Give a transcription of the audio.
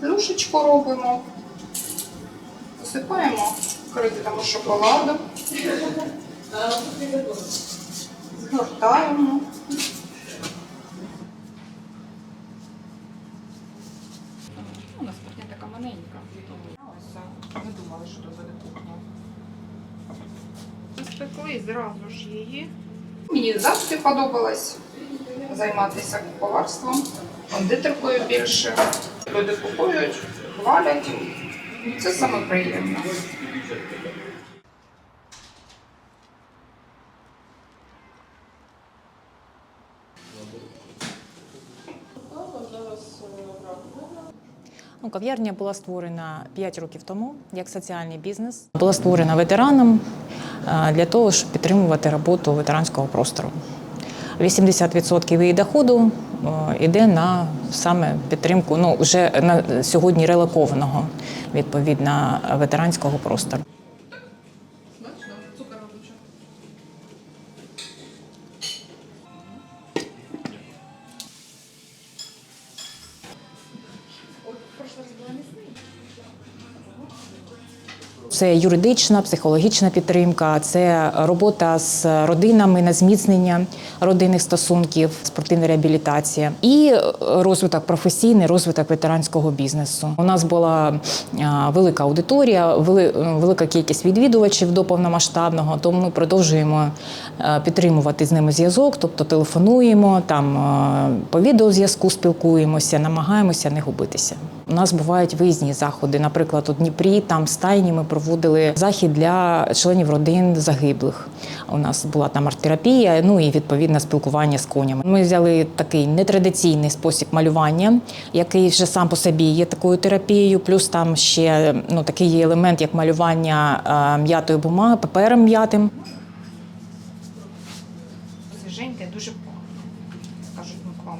Плюшечку робимо, посипаємо кредитами шоколаду, згортаємо. У нас кухня така маленька. Не думали, що тут буде кухня. Спекли зразу ж її. Мені завжди подобалось займатися поварством, кондитеркою більше. Люди купують, хвалять. Це саме приємно. Ну, кав'ярня була створена 5 років тому як соціальний бізнес. Була створена ветераном е, для того, щоб підтримувати роботу ветеранського простору. 80% її доходу йде на саме підтримку, ну вже на сьогодні релокованого відповідно ветеранського простору. Це юридична, психологічна підтримка, це робота з родинами на зміцнення родинних стосунків, спортивна реабілітація і розвиток професійний, розвиток ветеранського бізнесу. У нас була велика аудиторія, велика кількість відвідувачів до повномасштабного. Тому ми продовжуємо підтримувати з ними зв'язок, тобто телефонуємо там по відеозв'язку спілкуємося, намагаємося не губитися. У нас бувають виїзні заходи. Наприклад, у Дніпрі там стайні ми проводили захід для членів родин загиблих. У нас була там арт-терапія, ну і відповідне спілкування з конями. Ми взяли такий нетрадиційний спосіб малювання, який вже сам по собі є такою терапією. Плюс там ще ну такий елемент, як малювання е, м'ятою бумагою, папером м'ятим. Свіженьке, дуже пахне. Кажуть, вам.